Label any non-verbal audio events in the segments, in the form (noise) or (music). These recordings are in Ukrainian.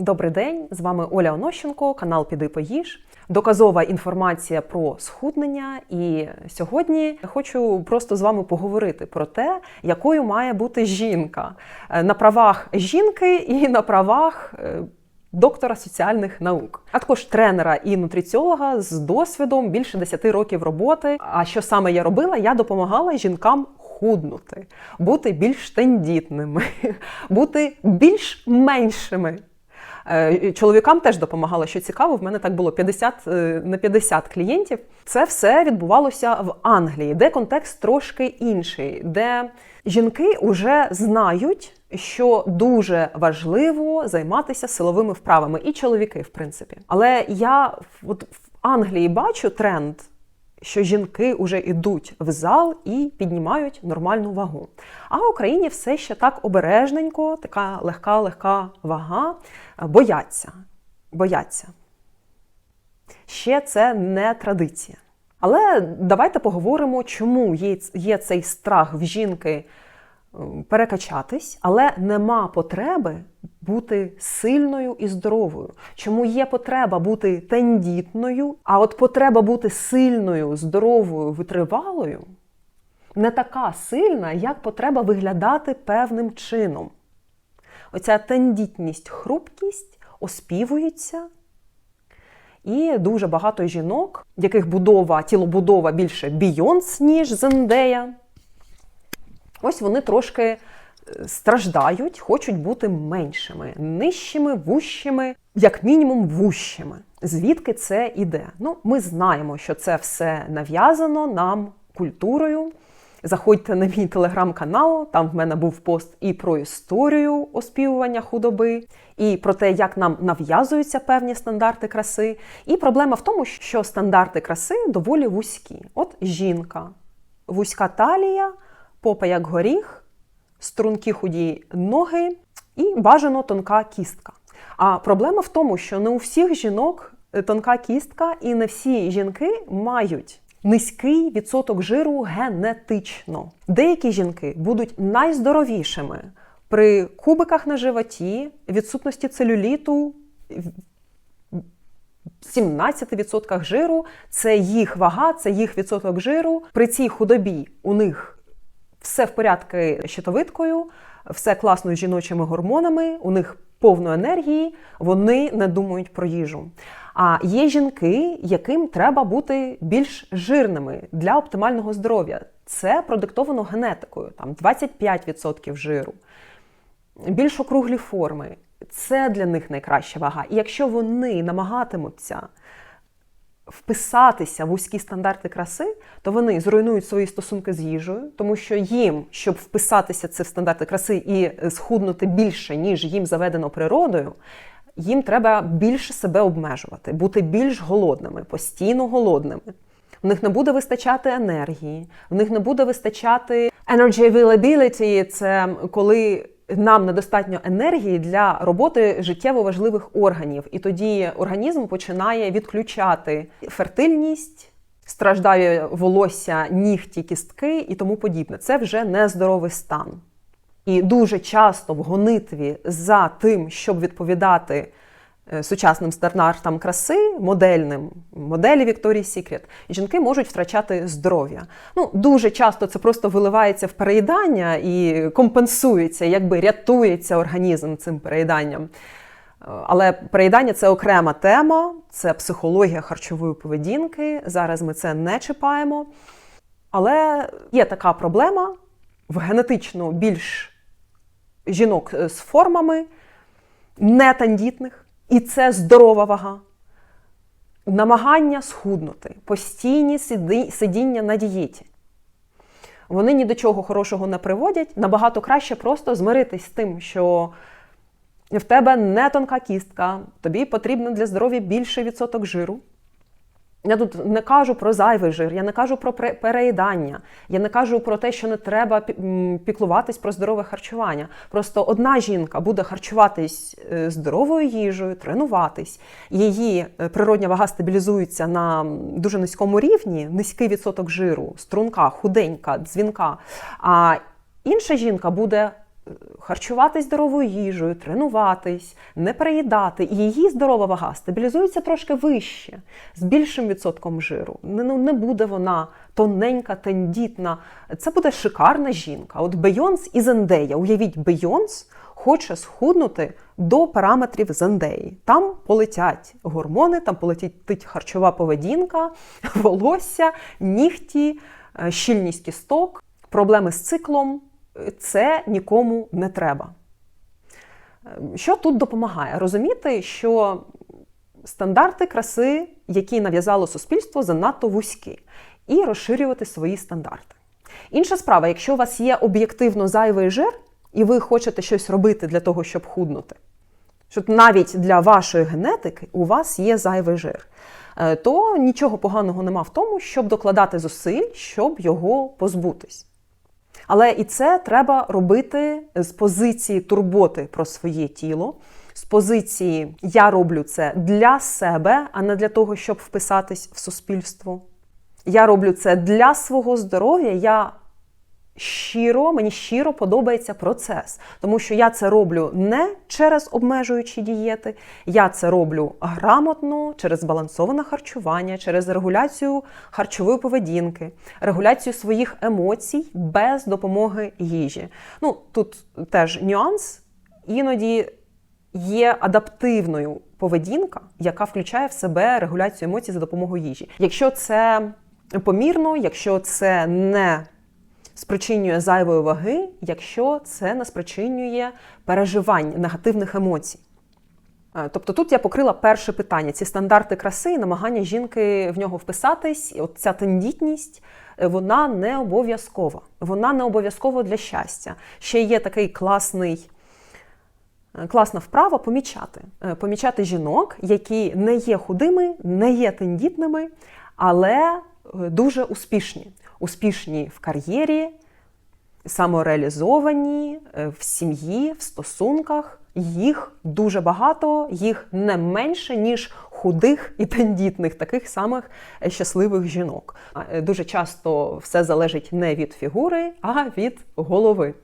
Добрий день, з вами Оля Онощенко, канал Піди Поїж. Доказова інформація про схуднення. І сьогодні хочу просто з вами поговорити про те, якою має бути жінка Е, на правах жінки і на правах е, доктора соціальних наук, а також тренера і нутриціолога з досвідом більше 10 років роботи. А що саме я робила? Я допомагала жінкам худнути, бути більш тендітними, (laughs) бути більш меншими. Е, Чоловікам теж допомагала, що цікаво, в мене так було 50 е, на 50 клієнтів. Це все відбувалося в Англії, де контекст трошки інший, де жінки вже знають, що дуже важливо займатися силовими вправами, і чоловіки, в принципі. Але я от в Англії бачу тренд. Що жінки вже йдуть в зал і піднімають нормальну вагу. А в Україні все ще так обережненько, така легка-легка вага, бояться. Бояться. Ще це не традиція. Але давайте поговоримо, чому є, цей страх в жінки е, перекачатись, але нема потреби бути сильною і здоровою. Чому є потреба бути тендітною, а от потреба бути сильною, здоровою, витривалою не така сильна, як потреба виглядати певним чином. Оця тендітність, хрупкість оспівується. І дуже багато жінок, яких будова, тілобудова більше Бійонс, ніж Зендея. Ось вони трошки е, страждають, хочуть бути меншими, нижчими, вущими, як мінімум вущими. Звідки це іде? Ну, ми знаємо, що це все нав'язано нам культурою. Заходьте на мій телеграм-канал, там в мене був пост і про історію оспівування худоби, і про те, як нам нав'язуються певні стандарти краси. І проблема в тому, що стандарти краси доволі вузькі. От жінка, вузька талія, попа як горіх, стрункі худі ноги і бажано тонка кістка. А проблема в тому, що не у всіх жінок тонка кістка, і не всі жінки мають низький відсоток жиру генетично. Деякі жінки будуть найздоровішими при кубиках на животі, відсутності целюліту. 17% жиру це їх вага, це їх відсоток жиру. При цій худобі у них все в порядку з щитовидкою, все класно з жіночими гормонами, у них повно енергії, вони не думають про їжу. А є жінки, яким треба бути більш жирними для оптимального здоров'я. Це продиктовано генетикою, там 25% жиру, більш округлі форми. Це для них найкраща вага. І якщо вони намагатимуться вписатися в вузькі стандарти краси, то вони зруйнують свої стосунки з їжею, тому що їм, щоб вписатися це в стандарти краси і схуднути більше, ніж їм заведено природою, їм треба більше себе обмежувати, бути більш голодними, постійно голодними. В них не буде вистачати енергії, в них не буде вистачати energy availability – це коли нам недостатньо енергії для роботи життєво важливих органів. І тоді організм починає відключати фертильність, страждає волосся, нігті, кістки і тому подібне. Це вже нездоровий стан. І дуже часто в гонитві за тим, щоб відповідати сучасним стандартам краси, модельним, моделі Вікторії Сікрет, жінки можуть втрачати здоров'я. Ну, Дуже часто це просто виливається в переїдання і компенсується, якби рятується організм цим переїданням. Але переїдання це окрема тема, це психологія харчової поведінки. Зараз ми це не чіпаємо. Але є така проблема в генетично більш жінок з формами, нетандітних, і це здорова вага. Намагання схуднути, постійні сидіння на дієті. Вони ні до чого хорошого не приводять. Набагато краще просто змиритись з тим, що в тебе не тонка кістка, тобі потрібно для здоров'я більший відсоток жиру. Я тут не кажу про зайвий жир, я не кажу про переїдання, я не кажу про те, що не треба піклуватись про здорове харчування. Просто одна жінка буде харчуватись е, здоровою їжею, тренуватись, її е, природня вага стабілізується на дуже низькому рівні, низький відсоток жиру, струнка, худенька, дзвінка. А інша жінка буде харчуватись здоровою їжею, тренуватись, не переїдати, і її здорова вага стабілізується трошки вище, з більшим відсотком жиру. Не, ну, не буде вона тоненька, тендітна. Це буде шикарна жінка. От Бейонс і Зендея. Уявіть, Бейонс хоче схуднути до параметрів Зендеї. Там полетять гормони, там полетить харчова поведінка, (laughs) волосся, нігті, е, щільність кісток, проблеми з циклом. Це нікому не треба. Е, Що тут допомагає? Розуміти, що стандарти краси, які нав'язало суспільство, занадто вузькі, і розширювати свої стандарти. Інша справа, якщо у вас є об'єктивно зайвий жир, і ви хочете щось робити для того, щоб худнути, що навіть для вашої генетики у вас є зайвий жир, е, то нічого поганого нема в тому, щоб докладати зусиль, щоб його позбутись. Але і це треба робити з позиції турботи про своє тіло, з позиції я роблю це для себе, а не для того, щоб вписатись в суспільство. Я роблю це для свого здоров'я. Я щиро, мені щиро подобається процес, тому що я це роблю не через обмежуючі дієти, я це роблю грамотно через збалансоване харчування, через регуляцію харчової поведінки, регуляцію своїх емоцій без допомоги їжі. Ну тут теж нюанс, іноді є адаптивною поведінка, яка включає в себе регуляцію емоцій за допомогою їжі. Якщо це помірно, якщо це не спричинює зайвої ваги, якщо це не спричинює переживань негативних емоцій. Е, Тобто тут я покрила перше питання: ці стандарти краси і намагання жінки в нього вписатись, і от ця тендітність, е, вона не обов'язкова. Вона не обов'язкова для щастя. Ще є такий класний. е, Класна вправа помічати. Помічати жінок, які не є худими, не є тендітними, але дуже успішні. Успішні в кар'єрі, самореалізовані е, в сім'ї, в стосунках. Їх дуже багато, їх не менше, ніж худих і тендітних, таких самих е, щасливих жінок. Е, Дуже часто все залежить не від фігури, а від голови.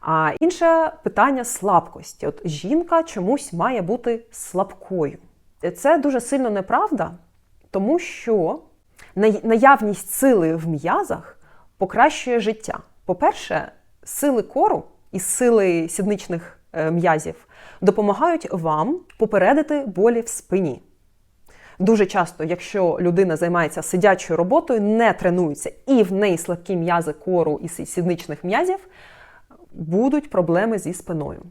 А інше питання слабкості. От жінка чомусь має бути слабкою. Це дуже сильно неправда, тому що наявність сили в м'язах покращує життя. По-перше, сили кору і сили сідничних е, м'язів допомагають вам попередити болі в спині. Дуже часто, якщо людина займається сидячою роботою, не тренується, і в неї слабкі м'язи кору і сідничних м'язів, будуть проблеми зі спиною.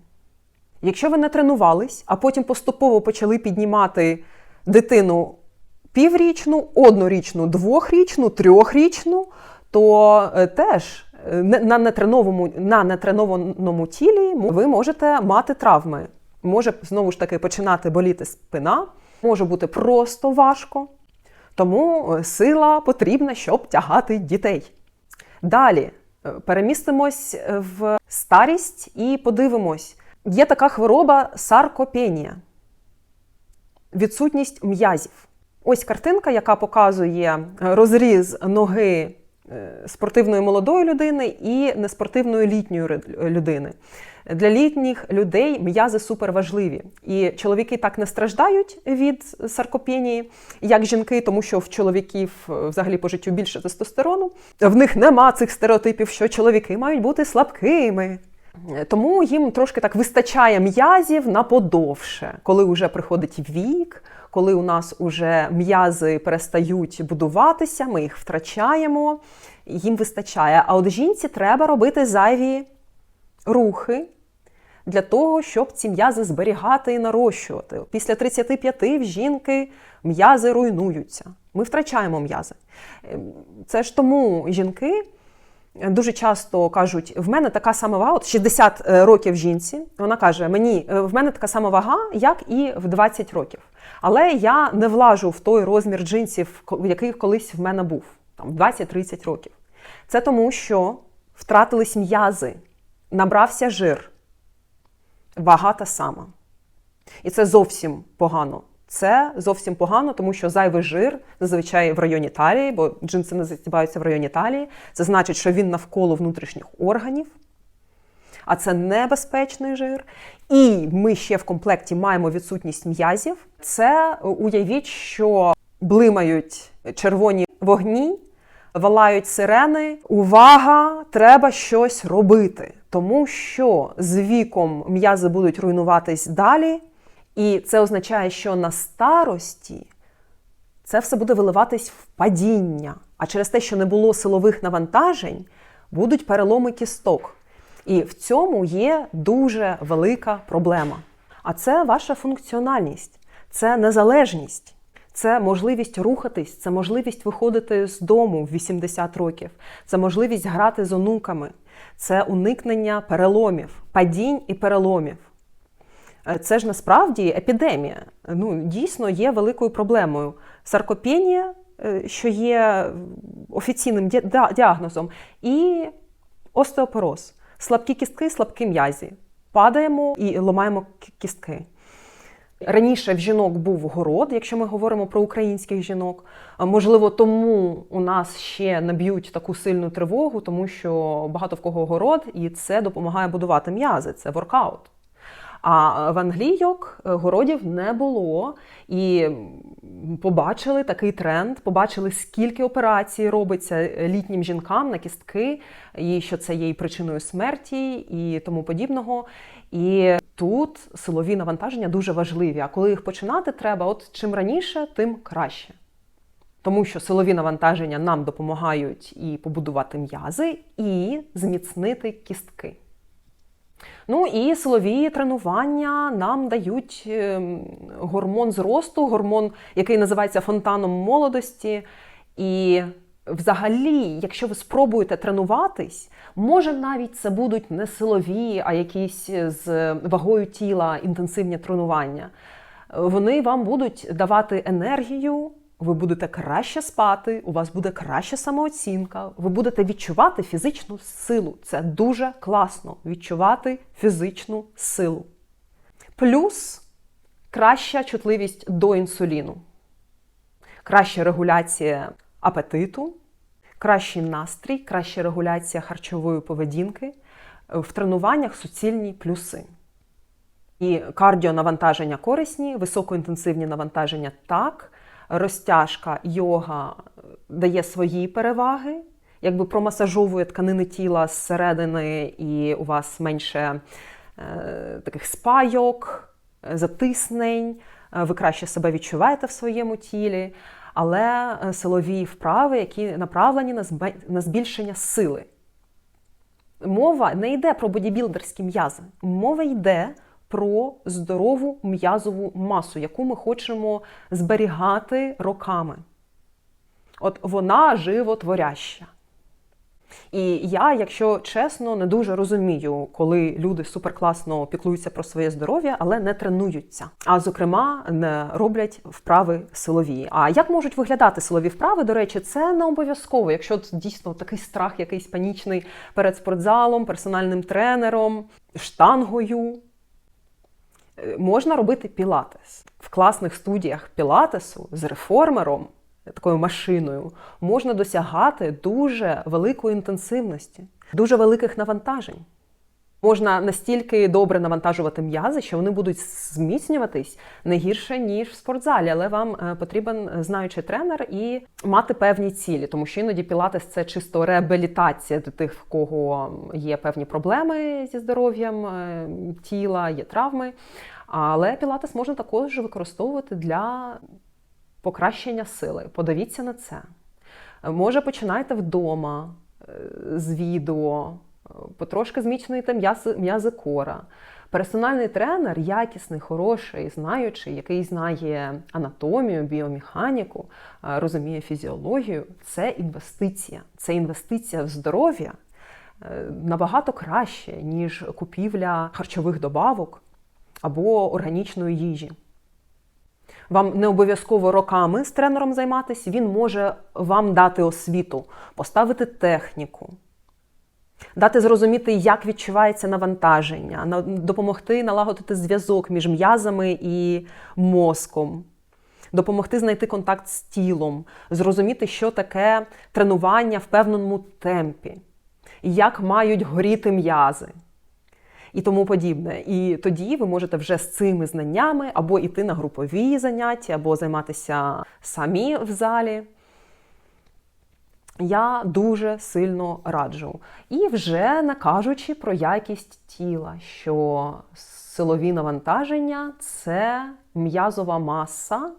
Якщо ви не тренувались, а потім поступово почали піднімати дитину піврічну, однорічну, двохрічну, трьохрічну, то е, теж е, на нетренованому, на нетренованому тілі ви можете мати травми. Може знову ж таки починати боліти спина, може бути просто важко. Тому е, сила потрібна, щоб тягати дітей. Далі перемістимось в старість і подивимось. Є така хвороба саркопенія, відсутність м'язів. Ось картинка, яка показує е, розріз ноги е, спортивної молодої людини і неспортивної літньої людини. Для літніх людей м'язи суперважливі. І чоловіки так не страждають від саркопенії, як жінки, тому що в чоловіків е, взагалі по життю більше тестостерону. В них нема цих стереотипів, що чоловіки мають бути слабкими. Тому їм трошки так вистачає м'язів на подовше, коли вже приходить вік, коли у нас уже м'язи перестають будуватися, ми їх втрачаємо, їм вистачає. А от жінці треба робити зайві рухи для того, щоб ці м'язи зберігати і нарощувати. Після 35 в жінки м'язи руйнуються. Ми втрачаємо м'язи. Е, Це ж тому жінки дуже часто кажуть: в мене така сама вага, от 60 років жінці. Вона каже: мені е, в мене така сама вага, як і в 20 років. Але я не влажу в той розмір джинсів, який колись в мене був, там 20-30 років. Це тому, що втратились м'язи, набрався жир, вага та сама. І це зовсім погано. Це зовсім погано, тому що зайвий жир зазвичай в районі талії, бо джинси не застібаються в районі талії. Це значить, що він навколо внутрішніх органів. а це небезпечний жир. І ми ще в комплекті маємо відсутність м'язів. Це уявіть, що блимають червоні вогні, валають сирени. Увага! Треба щось робити, тому що з віком м'язи будуть руйнуватись далі, і це означає, що на старості це все буде виливатись в падіння. А через те, що не було силових навантажень, будуть переломи кісток. І в цьому є дуже велика проблема. А це ваша функціональність, це незалежність, це можливість рухатись, це можливість виходити з дому в 80 років, це можливість грати з онуками, це уникнення переломів, падінь і переломів. Е, Це ж насправді епідемія. Ну, дійсно є великою проблемою. Саркопенія, е, що є офіційним діагнозом, і остеопороз. Слабкі кістки, слабкі м'язі. Падаємо і ламаємо кістки. Раніше в жінок був город, якщо ми говоримо про українських жінок. Можливо, тому у нас ще не б'ють таку сильну тривогу, тому що багато в кого город, і це допомагає будувати м'язи. Це воркаут. А в англійок е, городів не було, і побачили такий тренд, побачили, скільки операцій робиться літнім жінкам на кістки, і що це є і причиною смерті і тому подібного. І тут силові навантаження дуже важливі. А коли їх починати треба, от чим раніше, тим краще. Тому що силові навантаження нам допомагають і побудувати м'язи, і зміцнити кістки. Ну і силові тренування нам дають ем, гормон зросту, гормон, який називається фонтаном молодості. І взагалі, якщо ви спробуєте тренуватись, може навіть це будуть не силові, а якісь з вагою тіла інтенсивні тренування. Вони вам будуть давати енергію, ви будете краще спати, у вас буде краща самооцінка, ви будете відчувати фізичну силу. Це дуже класно відчувати фізичну силу. Плюс краща чутливість до інсуліну, краща регуляція апетиту, кращий настрій, краща регуляція харчової поведінки, в тренуваннях суцільні плюси. І кардіонавантаження корисні, високоінтенсивні навантаження так, розтяжка, йога дає свої переваги, якби промасажовує тканини тіла зсередини, і у вас менше е, таких спайок, затиснень, е, ви краще себе відчуваєте в своєму тілі, але е, силові вправи, які направлені на збільшення сили. Мова не йде про бодібілдерські м'язи. Мова йде про здорову м'язову масу, яку ми хочемо зберігати роками. От вона животворяща. І я, якщо чесно, не дуже розумію, коли люди суперкласно піклуються про своє здоров'я, але не тренуються. А зокрема, не роблять вправи силові. А як можуть виглядати силові вправи? До речі, це не обов'язково, якщо дійсно такий страх, якийсь панічний перед спортзалом, персональним тренером, штангою. Можна робити пілатес в класних студіях пілатесу з реформером, такою машиною, можна досягати дуже великої інтенсивності, дуже великих навантажень. Можна настільки добре навантажувати м'язи, що вони будуть зміцнюватись не гірше, ніж в спортзалі, але вам е, потрібен знаючий тренер і мати певні цілі, тому що іноді пілатес це чисто реабілітація для тих, в кого є певні проблеми зі здоров'ям е, тіла, є травми. Але пілатес можна також використовувати для покращення сили. Подивіться на це. Може, починайте вдома е, з відео, потрошки зміцнюєте м'язи, м'язи кора. Персональний тренер, якісний, хороший, знаючий, який знає анатомію, біомеханіку, е, розуміє фізіологію, це інвестиція. Це інвестиція в здоров'я е, набагато краще, ніж купівля харчових добавок або органічної їжі. Вам не обов'язково роками з тренером займатися, він може вам дати освіту, поставити техніку, дати зрозуміти, як відчувається навантаження, допомогти налагодити зв'язок між м'язами і мозком, допомогти знайти контакт з тілом, зрозуміти, що таке тренування в певному темпі, як мають горіти м'язи. і тому подібне. І тоді ви можете вже з цими знаннями або йти на групові заняття, або займатися самі в залі. Я дуже сильно раджу. І вже не кажучи про якість тіла, що силові навантаження це м'язова маса,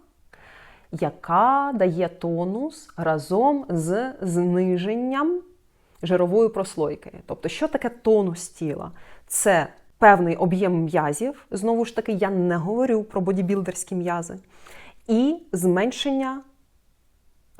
яка дає тонус разом з зниженням жирової прослойки. Тобто, що таке тонус тіла? Це певний об'єм м'язів. Знову ж таки, я не говорю про бодібілдерські м'язи, і зменшення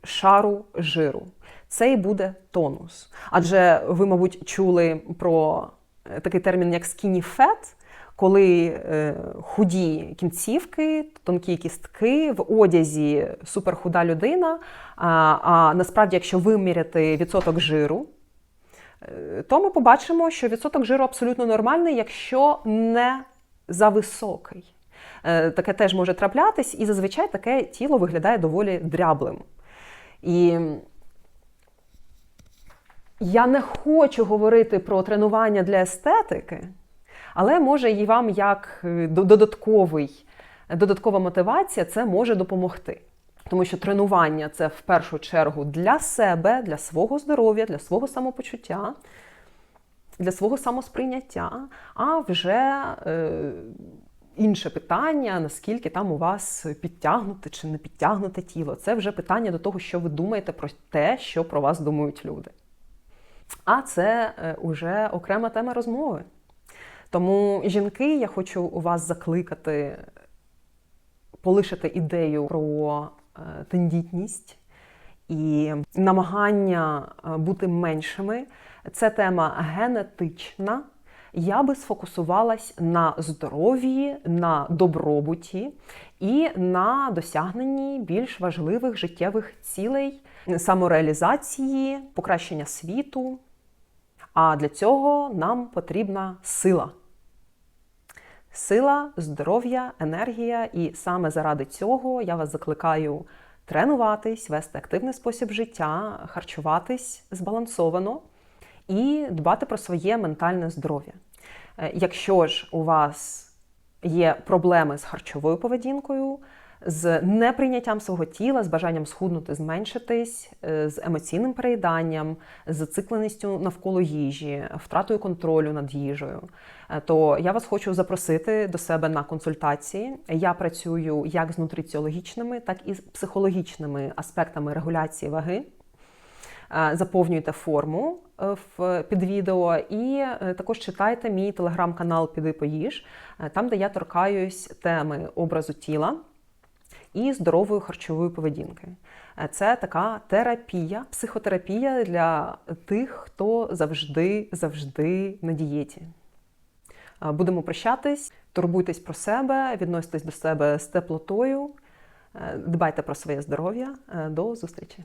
шару жиру. Це і буде тонус. Адже ви, мабуть, чули про е, такий термін, як skinny fat, коли е, худі кінцівки, тонкі кістки в одязі суперхуда людина. А, а насправді, якщо виміряти відсоток жиру, е, то ми побачимо, що відсоток жиру абсолютно нормальний, якщо не зависокий. Е, Таке теж може траплятись, і зазвичай таке тіло виглядає доволі дряблим. І я не хочу говорити про тренування для естетики, але може і вам як е, додатковий, додаткова мотивація це може допомогти. Тому що тренування це в першу чергу для себе, для свого здоров'я, для свого самопочуття, для свого самосприйняття, а вже е, інше питання, наскільки там у вас підтягнуте чи не підтягнуте тіло. Це вже питання до того, що ви думаєте про те, що про вас думають люди. А це е, уже окрема тема розмови. Тому, жінки, я хочу у вас закликати полишити ідею про е, тендітність і намагання е, бути меншими. Це тема генетична. Я би сфокусувалась на здоров'ї, на добробуті і на досягненні більш важливих життєвих цілей, самореалізації, покращення світу. А для цього нам потрібна сила. Сила, здоров'я, енергія, і саме заради цього я вас закликаю тренуватись, вести активний спосіб життя, харчуватись збалансовано і дбати про своє ментальне здоров'я. Е, Якщо ж у вас є проблеми з харчовою поведінкою, з неприйняттям свого тіла, з бажанням схуднути, зменшитись, е, з емоційним переїданням, з зацикленістю навколо їжі, втратою контролю над їжею, е, то я вас хочу запросити до себе на консультації. Я працюю як з нутриціологічними, так і з психологічними аспектами регуляції ваги. Е, Заповнюйте форму під відео і також читайте мій телеграм-канал Піди поїж, там, де я торкаюсь теми образу тіла і здорової харчової поведінки. Е, Це така терапія, психотерапія для тих, хто завжди завжди на дієті. Е, Будемо прощатись, турбуйтесь про себе, відноситесь до себе з теплотою, е, дбайте про своє здоров'я. До зустрічі!